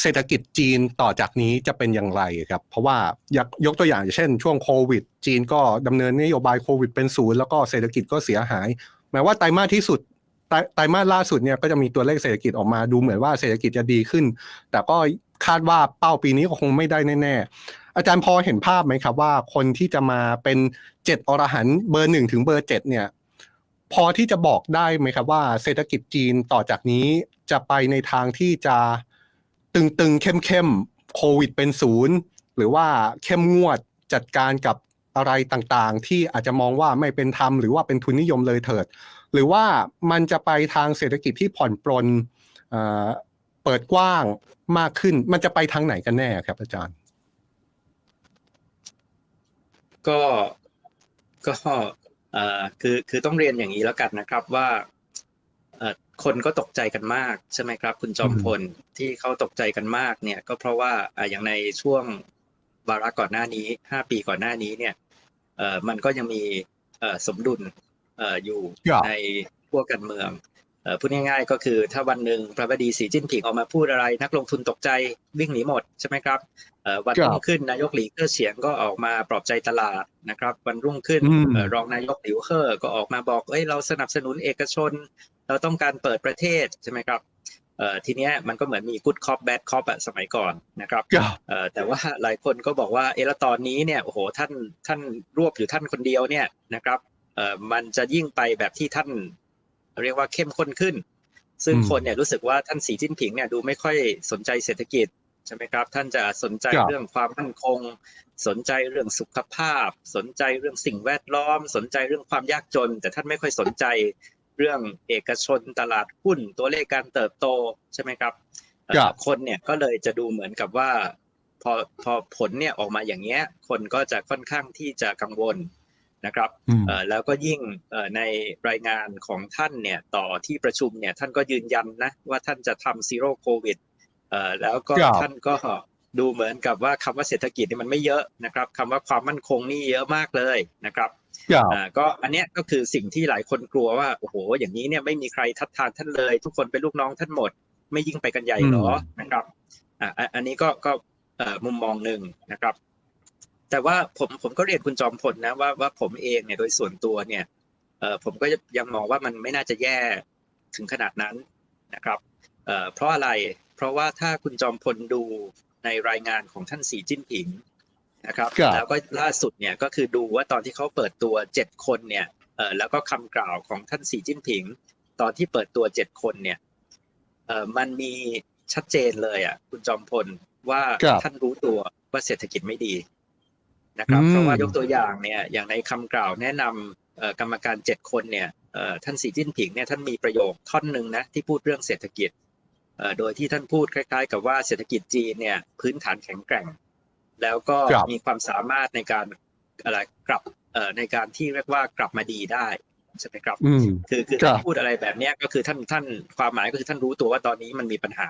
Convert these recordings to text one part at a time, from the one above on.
เศรษฐกิจจีนต่อจากนี้จะเป็นอย่างไรครับ เพราะว่ายกยกตัวอย่างเช่น ช่วงโควิด จีนก็ดำเนินนโยบายโควิดเป็นศูนย์แล้วก็เศรษฐกิจก็เสียหายแม้ว่าไตรมาสที่สุดไตรไตรมาสล่าสุดเนี่ยก็จะมีตัวเลขเศรษฐกิจออกมาดูเหมือนว่าเศรษฐกิจจะดีขึ้น แต่ก็คาดว่าเป้าปีนี้ก็คงไม่ได้แน่ๆอาจารย์พอเห็นภาพไหมครับว่าคนที่จะมาเป็นเจ็ดอรหันเบอร์หนึ่งถึงเบอร์เจ็ดเนี่ยพอที่จะบอกได้ไหมครับว่าเศรษฐกิจจีนต่อจากนี้จะไปในทางที่จะ ตึงๆ เข้มๆ โควิดเป็นศูนย์หรือว่าเข้มงวดจัดการกับอะไรต่างๆ ที่อาจจะมองว่าไม่เป็นธรรมหรือว่าเป็นทุนนิยมเลยเถิด หรือว่ามันจะไปทางเศรษฐกิจที่ผ่อนปลนเปิดกว้างมากขึ้น มันจะไปทางไหนกันแน่ครับ อาจารย์ ก็ก็คือคือต้องเรียนอย่างนี้แล้วกันนะครับว่า คนก็ตกใจกันมากใช่ไหมครับ คุณจอมพลที่เขาตกใจกันมากเนี่ยก็เพราะว่าอ่าอย่างในช่วงวาระก่อนหน้านี้ห้าปีก่อนหน้านี้เนี่ยเอ่อมันก็ยังมีเอ่อสมดุลเอ่ออยู่ครับในพวกการเมืองเอ่อ พูดง่ายๆ ก็คือถ้าวันหนึ่งพระบดีสีจิ้นผิงออกมาพูดอะไร นักลงทุนตกใจวิ่งหนีหมดใช่ไหมครับเอ่อวันครับรุ่งขึ้นนายกหลีเกอร์เฉียงก็ออกมาปลอบใจตลาดนะครับ วันรุ่งขึ้นอืมเอ่อรองนายกหลิวเคอร์ก็ออกมาบอกเอ้ยเราสนับสนุนเอกชน เราต้องการเปิดประเทศใช่ไหมครับเอ่อทีเนี้ยมันก็เหมือนมี good cop bad cop อะสมัยก่อนนะครับครับเอ่อแต่ว่าหลายคนก็บอกว่าเอะแล้วตอนนี้เนี่ยโอ้โหท่านท่านรวบอยู่ท่านคนเดียวเนี่ยนะครับเอ่อมันจะยิ่งไปแบบที่ท่าน เรียกว่าเข้มข้นขึ้น ซึ่งอืมคนเนี่ยรู้สึกว่าท่านสีจิ้นผิงเนี่ยดูไม่ค่อยสนใจเศรษฐกิจใช่ไหมครับ ท่านจะสนใจครับเรื่องความมั่นคง สนใจเรื่องสุขภาพ สนใจเรื่องสิ่งแวดล้อม สนใจเรื่องความยากจน แต่ท่านไม่ค่อยสนใจเรื่องเอกชนตลาดหุ้นตัวเลขการเติบโตใช่ไหมครับเอ่อครับคนเนี่ยก็เลยจะดูเหมือนกับว่าพอพอผลเนี่ยออกมาอย่างเงี้ย คนก็จะค่อนข้างที่จะกังวล นะครับอืมเอ่อแล้วก็ยิ่งเอ่อในรายงานของท่านเนี่ยต่อที่ประชุมเนี่ยท่านก็ยืนยันนะว่าท่านจะทำซีโร่โควิดเอ่อแล้วก็ครับท่านก็ดูเหมือนกับว่าคำว่าเศรษฐกิจนี่มันไม่เยอะนะครับคำว่าความมั่นคงนี่เยอะมากเลยนะครับครับอ่าก็อันเนี้ยก็คือสิ่งที่หลายคนกลัวว่าโอ้โหอย่างนี้เนี่ยไม่มีใครทัดทานท่านเลย ทุกคนเป็นลูกน้องท่านหมด ไม่ยิ่งไปกันใหญ่เหรอนะครับอ่าอะอันนี้ก็ก็เอ่อมุมมองหนึ่งนะครับ แต่ว่าผมผมก็เรียนคุณจอมพลนะว่าว่าผมเองเนี่ยโดยส่วนตัวเนี่ยเอ่อผมก็ยังมองว่ามันไม่น่าจะแย่ถึงขนาดนั้นนะครับเอ่อเพราะอะไรเพราะว่าถ้าคุณจอมพลดูในรายงานของท่านสีจิ้นผิงนะครับครับแล้วก็ล่าสุดเนี่ยก็คือดูว่าตอนที่เขาเปิดตัวเจ็ดคนเนี่ยเอ่อแล้วก็คำกล่าวของท่านสีจิ้นผิง ตอนที่เปิดตัวเจ็ดคนเนี่ยเอ่อมันมีชัดเจนเลยอะคุณจอมพลว่าครับท่านรู้ตัวว่าเศรษฐกิจไม่ดี นะครับอืมเพราะว่ายกตัวอย่างเนี่ยอย่างในคำกล่าวแนะนำเอ่อกรรมการเจ็ดคนเนี่ยเอ่อท่านสีจิ้นผิงเนี่ยท่านมีประโยคท่อนหนึ่งนะที่พูดเรื่องเศรษฐกิจเอ่อโดยที่ท่านพูดคล้าย ๆ กับว่าเศรษฐกิจจีนเนี่ยพื้นฐานแข็งแกร่ง แล้วก็ครับมีความสามารถในการอะไรกลับเอ่อในการที่เรียกว่ากลับมาดีได้ใช่ไหมครับอืมคือคือครับท่านพูดอะไรแบบเนี้ยก็คือท่านท่านความหมายก็คือท่านรู้ตัวว่าตอนนี้มันมีปัญหา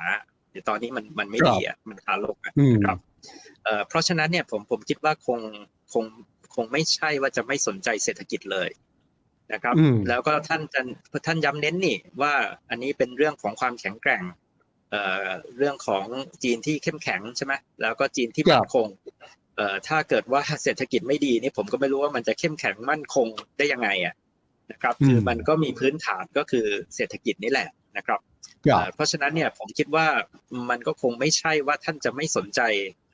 เดี๋ยวตอนนี้มันมันไม่ดีอะมันขาลงอะอืมนะครับเอ่อเพราะฉะนั้นเนี่ยผมผมคิดว่าคงคงคงไม่ใช่ว่าจะไม่สนใจเศรษฐกิจเลยนะครับอืมแล้วก็ท่านท่านท่านย้ำเน้นนี่ว่าอันนี้เป็นเรื่องของความแข็งแกร่งเอ่อเรื่องของจีนที่เข้มแข็งใช่ไหมแล้วก็จีนที่มั่นคงเอ่อถ้าเกิดว่าเศรษฐกิจไม่ดีนี่ผมก็ไม่รู้ว่ามันจะเข้มแข็งมั่นคงได้ยังไงอะนะครับอืมคือมันก็มีพื้นฐานก็คือเศรษฐกิจนี่แหละนะครับครับ เอ่อเพราะฉะนั้นเนี่ยผมคิดว่ามันก็คงไม่ใช่ว่าท่านจะไม่สนใจ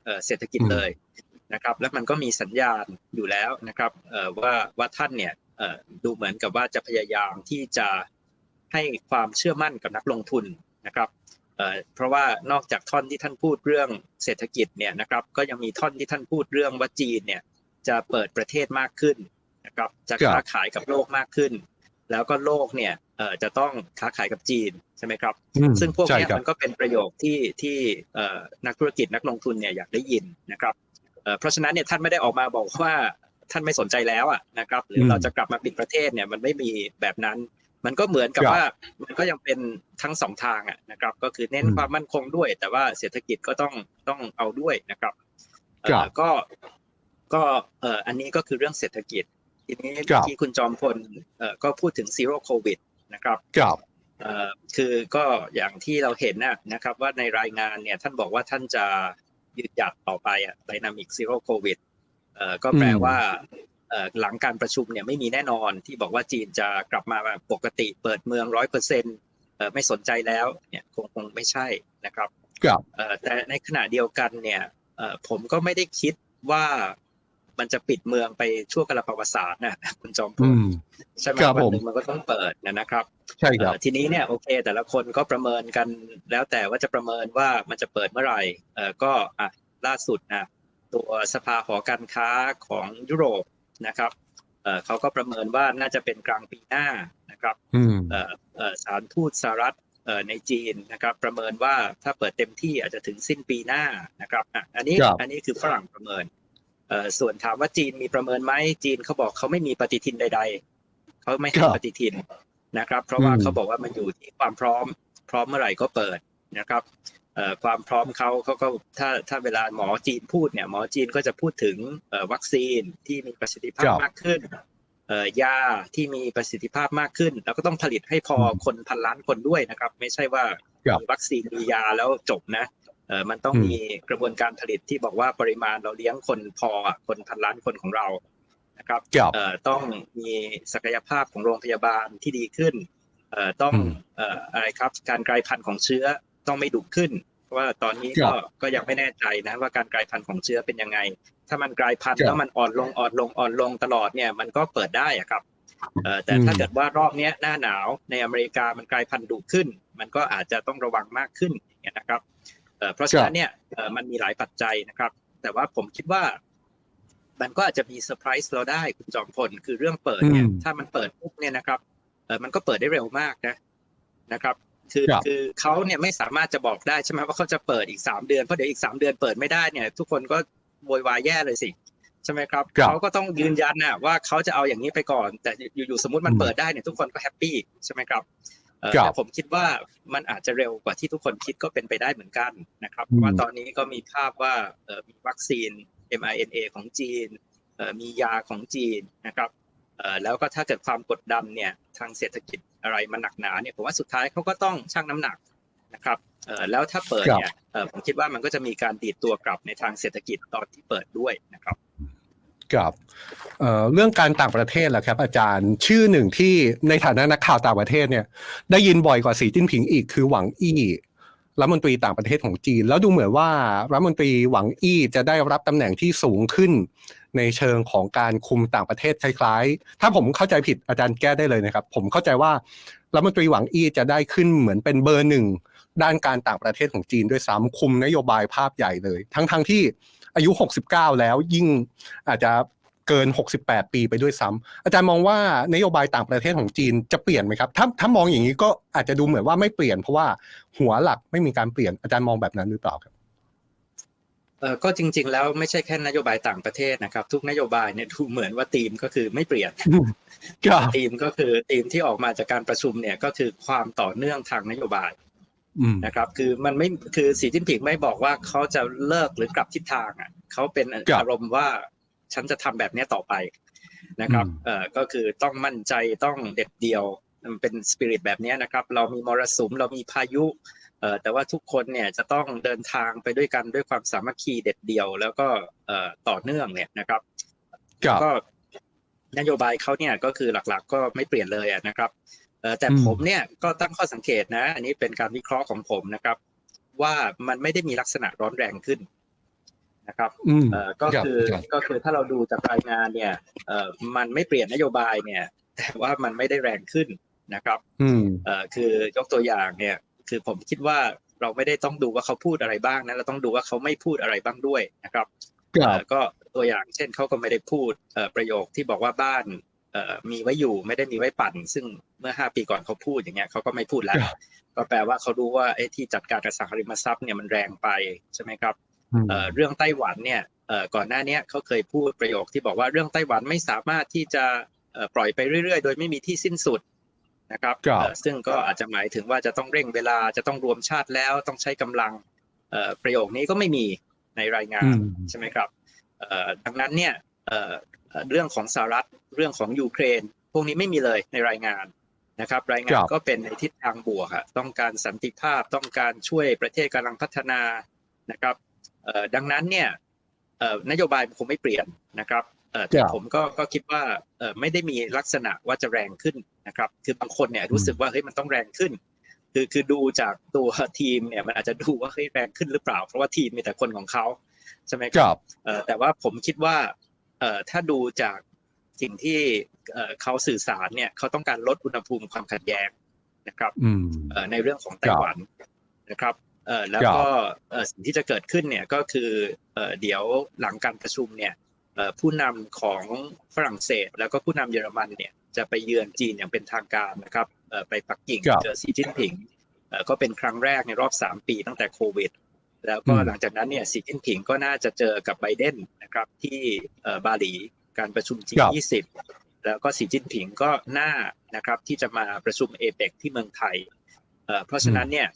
เอ่อเศรษฐกิจอืมเลยนะครับและมันก็มีสัญญาณอยู่แล้วนะครับเอ่อว่าว่าท่านเนี่ยเอ่อดูเหมือนกับว่าจะพยายามที่จะให้ความเชื่อมั่นกับนักลงทุนนะครับเอ่อเพราะว่านอกจากท่อนที่ท่านพูดเรื่องเศรษฐกิจเนี่ยนะครับก็ยังมีท่อนที่ท่านพูดเรื่องว่าจีนเนี่ยจะเปิดประเทศมากขึ้นนะครับจะครับค้าขายกับโลกมากขึ้น แล้วก็โลกเนี่ยเอ่อจะต้องค้าขายกับจีนใช่ไหมครับอืมซึ่งพวกใช่เนี้ยครับมันก็เป็นประโยคที่ที่เอ่อนักธุรกิจนักลงทุนเนี่ยอยากได้ยินนะครับเอ่อเพราะฉะนั้นเนี่ยท่านไม่ได้ออกมาบอกว่าท่านไม่สนใจแล้วอะนะครับ หรือมเราจะกลับมาปิดประเทศเนี่ยมันไม่มีแบบนั้น มันก็เหมือนกับครับว่ามันก็ยังเป็นทั้งสองทางอะนะครับ ก็คือเน้นอืมความมั่นคงด้วย แต่ว่าเศรษฐกิจก็ต้องต้องเอาด้วยนะครับเอ่อครับก็ก็เอ่ออันนี้ก็คือเรื่องเศรษฐกิจ ทีนี้ครับที่คุณจอมพลเอ่อก็พูดถึงซีโร่โควิดนะครับครับเอ่อคือก็อย่างที่เราเห็นนะนะครับว่าในรายงานเนี่ยท่านบอกว่าท่านจะยืนหยัดต่อไปอะ Dynamic Zero COVID เอ่อก็แปลอืมว่าเอ่อหลังการประชุมเนี่ยไม่มีแน่นอนที่บอกว่าจีนจะกลับมาแบบปกติเปิดเมืองร้อยเปอร์เซ็นต์ไม่สนใจแล้วเนี่ยคงคงไม่ใช่นะครับครับเอ่อแต่ในขณะเดียวกันเนี่ยเอ่อผมก็ไม่ได้คิดว่า มันจะปิดเมืองไปชั่วกาลประวัติศาสตร์นะคุณจอมพอืลมใช่ไหมครับวันผมหนึ่งมันก็ต้องเปิดนะนะครับใช่ครับเอ่อทีนี้เนี่ยโอเค แต่ละคนก็ประเมินกันแล้วแต่ว่าจะประเมินว่ามันจะเปิดเมื่อไหร่เอ่อก็อะล่าสุดนะตัวสภาหอการค้าของยุโรปนะครับเอ่อเขาก็ประเมินว่าน่าจะเป็นกลางปีหน้านะครับอืมเอ่อเอ่อสถารทูตสหรัฐเอ่อในจีนนะครับประเมินว่าถ้าเปิดเต็มที่อาจจะถึงสิ้นปีหน้านะครับอะอันนี้ครับอันนี้คือฝรั่งประเมินเอ่อ ส่วนถามว่าจีนมีประเมินไหมจีนเขาบอกเขาไม่มีปฏิทินใด ๆเขาไม่ให้ปฏิทินนะครับ เพราะว่าเขาบอกว่ามันอยู่ที่ความพร้อม พร้อมเมื่อไหร่ก็เปิดนะครับเอ่อความพร้อมเขาเขาก็ถ้าถ้าเวลาหมอจีนพูดเนี่ยหมอจีนก็จะพูดถึงเอ่อวัคซีนที่มีประสิทธิภาพครับมากขึ้นเอ่อยาที่มีประสิทธิภาพมากขึ้น แล้วก็ต้องผลิตให้พออืมคนพันล้านคนด้วยนะครับ ไม่ใช่ว่าครับมีวัคซีนมียาแล้วจบนะเออ มันต้องอืมมีกระบวนการผลิตที่บอกว่าปริมาณเราเลี้ยงคนพออะคนพันล้านคนของเรานะครับครับเอ่อต้องมีศักยภาพของโรงพยาบาลที่ดีขึ้นเอ่อต้องอืมเอ่ออะไรครับการกลายพันธุ์ของเชื้อต้องไม่ดุขึ้นเพราะว่าตอนนี้ครัก็บก็ยังไม่แน่ใจนะว่าการกลายพันธุ์ของเชื้อเป็นยังไง ถ้ามันกลายพันธุ์ครับแล้วมันอ่อนลงอ่อนลงอ่อนลงตลอดเนี่ยมันก็เปิดได้อะครับเอ่อแต่ถ้าอืมเกิดว่ารอบเนี้ยหน้าหนาวในอเมริกามันกลายพันธุ์ดุขึ้น มันก็อาจจะต้องระวังมากขึ้นอย่างเงี้ยนะครับ เอ่อเพราะฉะนั้นเนี่ยเอ่อมันมีหลายปัจจัยนะครับ แต่ว่าผมคิดว่า มันก็อาจจะมีเซอร์ไพรส์เราได้คุณจอมพลคือเรื่องเปิดเนี่ยอืมถ้ามันเปิดปุ๊บเนี่ยนะครับเออมันก็เปิดได้เร็วมากนะนะครับคือครับคือเขาเนี่ยไม่สามารถจะบอกได้ใช่ไหมว่าเขาจะเปิดอีกสามเดือนเพราะเดี๋ยวอีกสามเดือนเปิดไม่ได้เนี่ย ทุกคนก็โวยวายแย่เลยสิใช่ไหมครับครับเขาก็ต้องยืนยันนะว่าเขาจะเอาอย่างนี้ไปก่อน แต่อยู่ๆสมมติมันอืมเปิดได้เนี่ยทุกคนก็แฮปปี้ใช่ไหมครับเอ่อครับ แต่ผมคิดว่ามันอาจจะเร็วกว่าที่ทุกคนคิดก็เป็นไปได้เหมือนกันนะครับอืมเพราะว่าตอนนี้ก็มีภาพว่าเอ่อมีวัคซีน mRNA ของจีนเอ่อมียาของจีนนะครับเอ่อแล้วก็ถ้าเกิดความกดดันเนี่ยทางเศรษฐกิจอะไรมันหนักหนาเนี่ยผมว่าสุดท้ายเขาก็ต้องชั่งน้ำหนักนะครับเอ่อแล้วถ้าเปิดเนี่ยเอ่อผมคิดว่ามันก็จะมีการดีดตัวกลับในทางเศรษฐกิจตอนที่เปิดด้วยนะครับ ครับเเรื่องการต่างประเทศแหละครับ อาจารย์ชื่อหนึ่งที่ในฐานะนักข่าวต่างประเทศเนี่ย ได้ยินบ่อยกว่าสีจิ้นผิงอีกคือหวังอี้รัฐมนตรีต่างประเทศของจีน แล้วดูเหมือนว่ารัฐมนตรีหวังอี้จะได้รับตำแหน่งที่สูงขึ้น ในเชิงของการคุมต่างประเทศคล้ายๆ ถ้าผมเข้าใจผิดอาจารย์แก้ได้เลยนะครับ ผมเข้าใจว่ารัฐมนตรีหวังอี้จะได้ขึ้นเหมือนเป็นเบอร์หนึ่งด้านการต่างประเทศของจีนด้วยซ้ำคุมนโยบายภาพใหญ่เลย ทั้งๆที่ อายุ 69 แล้วยิ่งอาจจะเกิน 68 ปีไปด้วยซ้ำอาจารย์มองว่านโยบายต่างประเทศของจีนจะเปลี่ยนไหมครับ ถ้าถ้ามองอย่างนี้ก็อาจจะดูเหมือนว่าไม่เปลี่ยน เพราะว่าหัวหลักไม่มีการเปลี่ยนอาจารย์มองแบบนั้นหรือเปล่าครับเออก็จริง ๆ แล้วไม่ใช่แค่นโยบายต่างประเทศนะครับ ทุกนโยบายเนี่ยดูเหมือนว่าธีมก็คือไม่เปลี่ยนครับธีมก็คือธีมที่ออกมาจากการประชุมเนี่ยก็คือความต่อเนื่องทางนโยบายอืม นะครับ คือมันไม่คือสีจิ้นผิงไม่บอกว่าเขาจะเลิกหรือกลับทิศทางอะเขาเป็นครับอารมณ์ว่าฉันจะทำแบบเนี้ยต่อไปนะครับอืมเอ่อก็คือต้องมั่นใจต้องเด็ดเดียวมันเป็นสปิริตแบบเนี้ยนะครับ เรามีมรสุมเรามีพายุเอ่อแต่ว่าทุกคนเนี่ยจะต้องเดินทางไปด้วยกันด้วยความสามัคคีเด็ดเดียว แล้วก็เอ่อต่อเนื่องเนี่ยนะครับครับก็นโยบายเขาเนี่ยก็คือหลักๆ ก็ไม่เปลี่ยนเลยอะนะครับเอ่อ แต่อืมผมเนี่ยก็ตั้งข้อสังเกตนะ อันนี้เป็นการวิเคราะห์ของผมนะครับ ว่ามันไม่ได้มีลักษณะร้อนแรงขึ้นนะครับอืมเอ่อก็รับคือรับก็คือถ้าเราดูจากรายงานเนี่ยเอ่อมันไม่เปลี่ยนนโยบายเนี่ย แต่ว่ามันไม่ได้แรงขึ้นนะครับอืมเอ่อคือยกตัวอย่างเนี่ย คือผมคิดว่าเราไม่ได้ต้องดูว่าเขาพูดอะไรบ้างนะเราต้องดูว่าเขาไม่พูดอะไรบ้างด้วยนะครับครัเอ่บอก็ตัวอย่างเช่นเขาก็ไม่ได้พูดเอ่อประโยคที่บอกว่าบ้านเอ่อ มีไว้อยู่ไม่ได้มีไว้ปั่น ซึ่งเมื่อห้าปีก่อนเขาพูดอย่างเงี้ยเขาก็ไม่พูดแล้วครับก็แปลว่าเขารู้ว่าไอ้ที่จัดการอสังหาริมทรัพย์เนี่ยมันแรงไปใช่ไหมครับอืมเอ่อเรื่องไต้หวันเนี่ยเอ่อก่อนหน้าเนี้ยเขาเคยพูดประโยคที่บอกว่าเรื่องไต้หวันไม่สามารถที่จะเอ่อปล่อยไปเรื่อยๆ โดยไม่มีที่สิ้นสุดนะครับครับเอ่อซึ่งก็อาจจะหมายถึงว่าจะต้องเร่งเวลาจะต้องรวมชาติแล้วต้องใช้กำลังเอ่อประโยคนี้ก็ไม่มีในรายงานอืมใช่ไหมครับเอ่อดังนั้นเนี่ย เอ่อเอ่อเรื่องของสหรัฐเรื่องของยูเครน พวกนี้ไม่มีเลยในรายงานนะครับ รายงาคนรับก็เป็นในทิศทางบวกอะต้องการสันติภาพต้องการช่วยประเทศกำลังพัฒนานะครับเอ่อดังนั้นเนี่ยเอ่อนโยบายคงไม่เปลี่ยนนะครับเอ่อแต่ครับผมก็ก็คิดว่าเอ่อไม่ได้มีลักษณะว่าจะแรงขึ้นนะครับ คือบางคนเนี่ยรู้สึกว่าเฮ้ยมันต้องแรงขึ้น คือคือดูจากตัวทีมเนี่ยมันอาจจะดูว่าเฮ้ยแรงขึ้นหรือเปล่า เพราะว่าทีมมีแต่คนของเขาใช่ไหมคครับรับเอ่อแต่ว่าผมคิดว่าเอ่อ ถ้าดูจากสิ่งที่เอ่อเขาสื่อสารเนี่ยเขาต้องการลดอุณหภูมิความขัดแย้งนะครับอืมเอ่อในเรื่องของไต้หวันนะครับเอ่อแล้วครับก็เอ่อสิ่งที่จะเกิดขึ้นเนี่ยก็คือเอ่อเดี๋ยวหลังการประชุมเนี่ยเอ่อผู้นำของฝรั่งเศส แล้วก็ผู้นำเยอรมันเนี่ยจะไปเยือนจีนอย่างเป็นทางการนะครับเอ่อไปปักกิ่งครับเจอสีจิ้นผิงเอ่อก็เป็นครั้งแรกในรอบ 3 ปีตั้งแต่โควิด แล้วก็อืมหลังจากนั้นเนี่ยสีจิ้นผิงก็น่าจะเจอกับไบเดนนะครับที่เอ่อบาหลีการประชุม G20 แล้วก็สีจิ้นผิงก็น่านะครับที่จะมาประชุมเอเปกที่เมืองไทยเอ่อเพราะฉะนั้นเนี่ย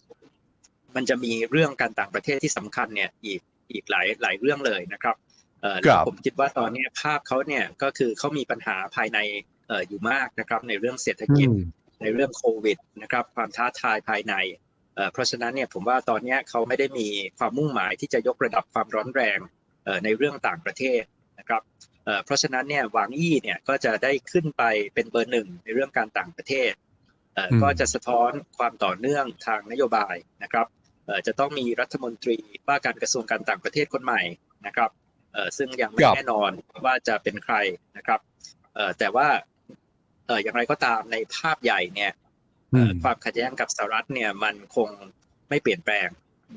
มันจะมีเรื่องการต่างประเทศที่สำคัญเนี่ยอีกอีกหลายหลายเรื่องเลยนะครับเอ่อคแล้รัวบผมคิดว่าตอนเนี้ยภาพเขาเนี่ยก็คือเขามีปัญหาภายในเอ่ออยู่มากนะครับในเรื่องเศรษฐอืกิจมในเรื่องโควิดนะครับความท้าทายภายใน เอ่อเพราะฉะนั้นเนี่ยผมว่าตอนเนี้ยเขาไม่ได้มีความมุ่งหมายที่จะยกระดับความร้อนแรงเอ่อในเรื่องต่างประเทศนะครับเอ่อเพราะฉะนั้นเนี่ยหวางอี้เนี่ยก็จะได้ขึ้นไปเป็นเบอร์หนึ่งในเรื่องการต่างประเทศเอ่ออมก็จะสะท้อนความต่อเนื่องทางนโยบายนะครับเอ่อจะต้องมีรัฐมนตรีว่าการกระทรวงการต่างประเทศคนใหม่นะครับเอ่อซึ่งยังไม่ครับแน่นอนว่าจะเป็นใครนะครับเอ่อแต่ว่าเอ่ออย่างไรก็ตามในภาพใหญ่เนี่ยอืเอ่มอ ความขัดแย้งกับสหรัฐเนี่ยมันคงไม่เปลี่ยนแปลง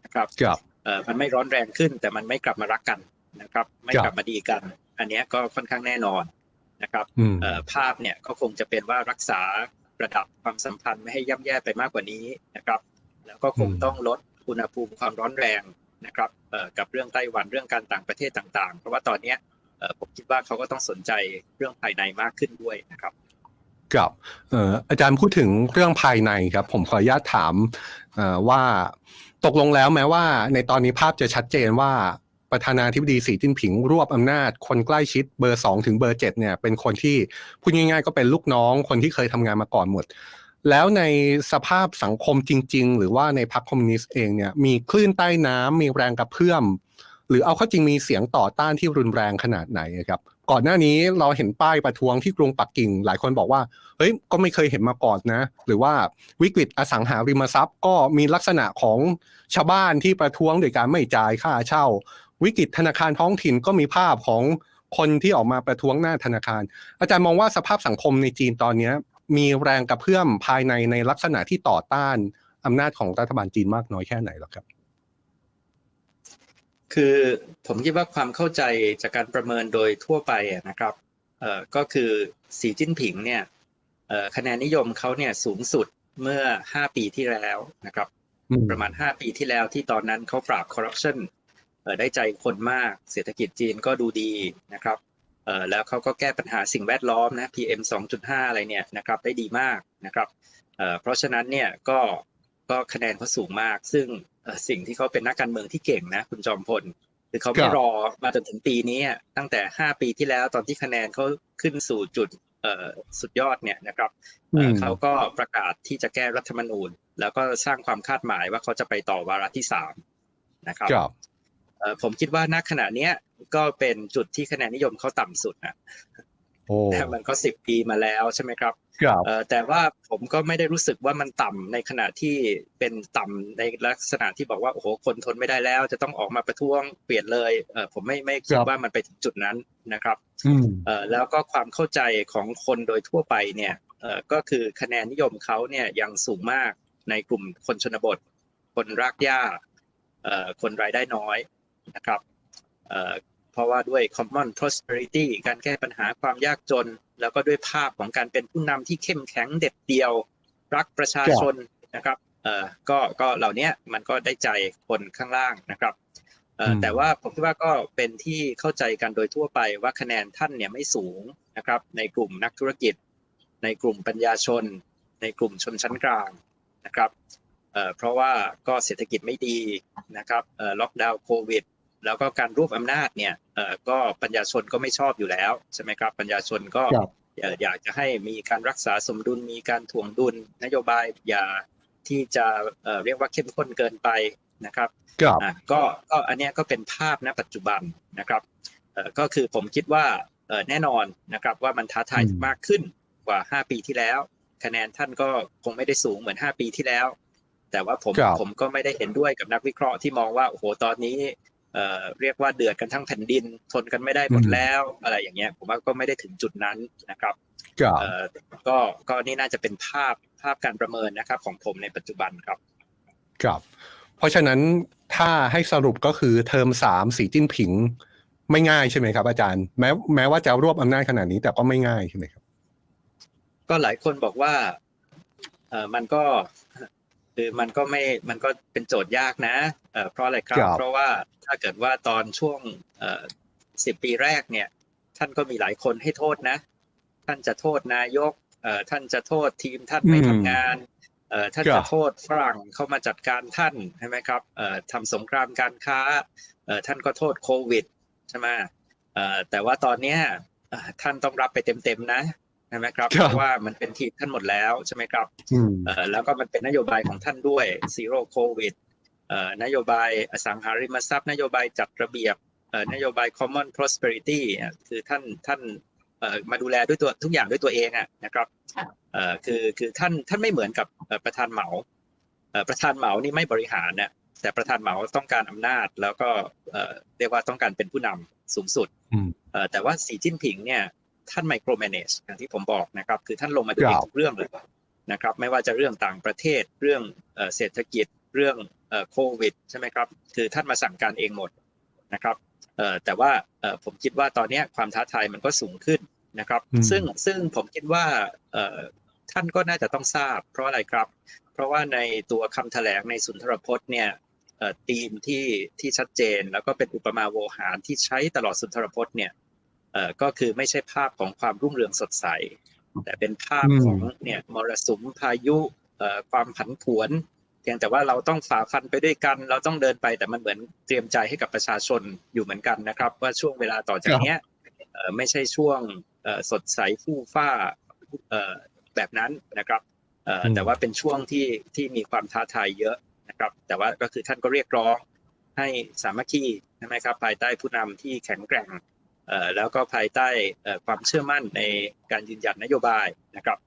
นะครับครับเอ่อมันไม่ร้อนแรงขึ้น แต่มันไม่กลับมารักกันนะครับ ไม่ครับกลับมาดีกัน อันเนี้ยก็ค่อนข้างแน่นอนนะครับอืมเอ่อภาพเนี่ยก็คงจะเป็นว่ารักษาระดับความสัมพันธ์ไม่ให้ย่ำแย่ไปมากกว่านี้นะครับ แล้วก็คงอืมต้องลดอุณหภูมิความร้อนแรงนะครับเอ่อกับเรื่องไต้หวันเรื่องการต่างประเทศต่าง ๆ เพราะว่าตอนเนี้ยเอ่อผมคิดว่าเขาก็ต้องสนใจเรื่องภายในมากขึ้นด้วยนะครับ ครับอาจารย์พูดถึงเรื่องภายในครับ ผมขออนุญาตถามว่าตกลงแล้วแม้ว่า ในตอนนี้ภาพจะชัดเจนว่าประธานาธิบดีสีจิ้นผิงรวบอำนาจ คนใกล้ชิดเบอร์สองถึงเบอร์เจ็ดเนี่ย เป็นคนที่พูดง่ายๆ ก็เป็นลูกน้องคนที่เคยทำงานมาก่อนหมด แล้วในสภาพสังคมจริง ๆ หรือว่าในพรรคคอมมิวนิสต์เองเนี่ยมีคลื่นใต้น้ำมีแรงกระเพื่อม หรือเอาเข้าจริงมีเสียงต่อต้านที่รุนแรงขนาดไหนครับ ก่อนหน้านี้เราเห็นป้ายประท้วงที่กรุงปักกิ่ง หลายคนบอกว่า เฮ้ย ก็ไม่เคยเห็นมาก่อนนะ หรือว่าวิกฤตอสังหาริมทรัพย์ ก็มีลักษณะของชาวบ้านที่ประท้วงโดยการไม่จ่ายค่าเช่า วิกฤตธนาคารท้องถิ่นก็มีภาพของคนที่ออกมาประท้วงหน้าธนาคาร อาจารย์มองว่าสภาพสังคมในจีนตอนนี้มีแรงกระเพื่อมภายในในลักษณะที่ต่อต้านอำนาจของรัฐบาลจีนมากน้อยแค่ไหนหรอครับ คือผมคิดว่าความเข้าใจจากการประเมินโดยทั่วไปอะนะครับเอ่อก็คือสีจิ้นผิงเนี่ยเอ่อคะแนนนิยมเขาเนี่ยสูงสุดเมื่อ 5 ปีที่แล้วนะครับอืมประมาณ 5 ปีที่แล้วที่ตอนนั้นเขาปราบคอร์รัปชันได้ใจคนมากเศรษฐกิจจีนก็ดูดีนะครับเอ่อแล้วเขาก็แก้ปัญหาสิ่งแวดล้อมนะ PM 2.5 อะไรเนี่ยนะครับได้ดีมากนะครับเอ่อเพราะฉะนั้นเนี่ยก็ ก็คะแนนเขาสูงมาก ซึ่งเอ่อสิ่งที่เขาเป็นนักการเมืองที่เก่งนะ คุณจอมพลคือเขาไม่ครับรอมาจนถึงปีนี้อะตั้งแต่ 5 ปีที่แล้วตอนที่คะแนนเขาขึ้นสู่จุดเอ่อสุดยอดเนี่ยนะครับเอ่อเขาก็ประกาศที่จะแก้รัฐธรรมนูญ แล้วก็สร้างความคาดหมายว่าเขาจะไปต่อวาระที่สามนะครับครับเอ่อผมคิดว่าณขณะเนี้ยก็เป็นจุดที่คะแนนนิยมเขาต่ำสุดนะโอ้แต่ มันก็สิบปีมาแล้วใช่ไหมครับครับเอ่อแต่ว่าผมก็ไม่ได้รู้สึกว่ามันต่ำในขณะที่เป็นต่ำในลักษณะที่บอกว่าโอ้โหคนทนไม่ได้แล้ว จะต้องออกมาประท้วงเปลี่ยนเลยเอ่อผมไม่ไม่คิดครับว่ามันไปถึงจุดนั้นนะครับอืมเอ่อแล้วก็ความเข้าใจของคนโดยทั่วไปเนี่ยเอ่อก็คือคะแนนนิยมเขาเนี่ยยังสูงมากในกลุ่มคนชนบท คนรากหญ้าเอ่อคนรายได้น้อยนะครับเอ่อ เพราะว่าด้วย common prosperity การแก้ปัญหาความยากจน แล้วก็ด้วยภาพของการเป็นผู้นำที่เข้มแข็งเด็ดเดียว รักประชาชนนะครับเอ่อก็ก็เหล่านี้มันก็ได้ใจคนข้างล่างนะครับเอ่ออมแต่ว่าผมคิดว่าก็เป็นที่เข้าใจกันโดยทั่วไปว่าคะแนนท่านเนี่ยไม่สูงนะครับในกลุ่มนักธุรกิจ ในกลุ่มปัญญาชน ในกลุ่มชนชั้นกลางนะครับเอ่อเพราะว่าก็เศรษฐกิจไม่ดีนะครับเอ่อล็อกดาวน์โควิด แล้วก็การรวบอำนาจเนี่ยเอ่อก็ปัญญาชนก็ไม่ชอบอยู่แล้วใช่ไหมครับปัญญาชนก็ครับเอ่ออยากจะให้มีการรักษาสมดุลมีการถ่วงดุลนโยบายอย่าที่จะเอ่อเรียกว่าเข้มข้นเกินไปนะครับครับอะก็ก็อันเนี้ยก็เป็นภาพณปัจจุบันนะครับเอ่อก็คือผมคิดว่าเอ่อแน่นอนนะครับว่ามันท้าทายอืมมากขึ้นกว่า 5 ปีที่แล้ว คะแนนท่านก็คงไม่ได้สูงเหมือน 5 ปีที่แล้ว แต่ว่าผมครับผมก็ไม่ได้เห็นด้วยกับนักวิเคราะห์ที่มองว่าโอ้โหตอนนี้ เอ่อเรียกว่าเดือดกันทั้งแผ่นดิน ทนกันไม่ได้หมดแล้วอะไรอย่างเงี้ยผมว่าก็ไม่ได้ถึงจุดนั้นนะครับครับเอ่อก็ก็นี่น่าจะเป็นภาพภาพการประเมินนะครับของผมในปัจจุบันครับ ครับ เพราะฉะนั้นถ้าให้สรุปก็คือเทอมสามสีจิ้นผิง ไม่ง่ายใช่ไหมครับ อาจารย์ แม้แม้ว่าจะรวบอำนาจขนาดนี้แต่ก็ไม่ง่ายใช่ไหมครับ ก็หลายคนบอกว่าเออมันก็ คือมันก็ไม่มันก็เป็นโจทย์ยากนะเออเพราะอะไรครับครับ เพราะว่าถ้าเกิดว่าตอนช่วงเออสิบปีแรกเนี่ย ท่านก็มีหลายคนให้โทษนะ ท่านจะโทษนายกเอ่อท่านจะโทษทีมท่านไม่อืมทำงานเอ่อท่านครัจะบโทษฝรั่งเข้ามาจัดการท่านใช่ไหมครับเอ่อทำสงครามการค้าเอ่อท่านก็โทษโควิดใช่ไหมเอ่อแต่ว่าตอนเนี้ยเอ่อท่านต้องรับไปเต็มๆนะ ใช่ไหมครับครับเพราะว่ามันเป็นทีมท่านหมดแล้วใช่ไหมครับอืมเอ่อแล้วก็มันเป็นนโยบายของท่านด้วย zero covid เอ่อนโยบายอสังหาริมทรัพย์ นโยบายจัดระเบียบเอ่อนโยบาย common prosperity อะคือท่านท่านเอ่อมาดูแลด้วยตัวทุกอย่างด้วยตัวเองอะนะครับเอ่อคือคือท่านท่านไม่เหมือนกับเอ่อประธานเหมาเอ่อประธานเหมานี่ไม่บริหารเนี่ยแต่ประธานเหมาต้องการอำนาจ แล้วก็เอ่อเรียกว่าต้องการเป็นผู้นำสูงสุดอืมเอ่อแต่ว่าสีจิ้นผิงเนี่ย ท่านไมโคร manage อย่างที่ผมบอกนะครับ คือท่านลงมาดูครัเอบงทุกเรื่องเลยนะครับ ไม่ว่าจะเรื่องต่างประเทศเรื่องเอ่อเศรษฐกิจเรื่องเอ่อโควิดใช่ไหมครับ คือท่านมาสั่งการเองหมดนะครับเอ่อแต่ว่าเอ่อผมคิดว่าตอนเนี้ยความท้าทายมันก็สูงขึ้นนะครับอืมซึ่งซึ่งผมคิดว่าเอ่อท่านก็น่าจะต้องทราบ เพราะอะไรครับ เพราะว่าในตัวคำแถลงในสุนทรพจน์เนี่ยเอ่อธีมที่ที่ชัดเจน แล้วก็เป็นอุปมาโวหารที่ใช้ตลอดสุนทรพจน์เนี่ย เอ่อก็คือไม่ใช่ภาพของความรุ่งเรืองสดใส แต่เป็นภาพอืมของเนี่ยมรสุมพายุเอ่อความผันผวนเพียงแต่ว่าเราต้องฝ่าฟันไปด้วยกัน เราต้องเดินไปแต่มันเหมือนเตรียมใจให้กับประชาชนอยู่เหมือนกันนะครับ ว่าช่วงเวลาต่อจากเนี้ยเอ่อไม่ใช่ช่วงเอ่อสดใสฟู่ฟ้าเอ่อแบบนั้นนะครับเอ่ออมแต่ว่าเป็นช่วงที่ที่มีความท้าทายเยอะนะครับ แต่ว่าก็คือท่านก็เรียกร้องให้สามัคคีใช่ไหมครับภายใต้ผู้นำที่แข็งแกร่งเอ่อ แล้วก็ภายใต้เอ่อความเชื่อมั่นในการยืนหยัดนโยบายนะครับ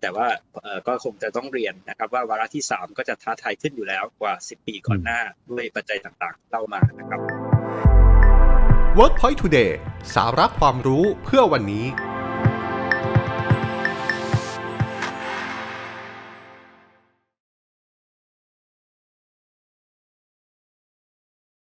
แต่ว่าเอ่อก็คงจะต้องเรียนนะครับ ว่าวาระที่ 3 ก็จะท้าทายขึ้นอยู่แล้วกว่า 10 ปีก่อนหน้าด้วยปัจจัยต่างๆเล่ามานะครับ WorkPoint Today สาระความรู้เพื่อวันนี้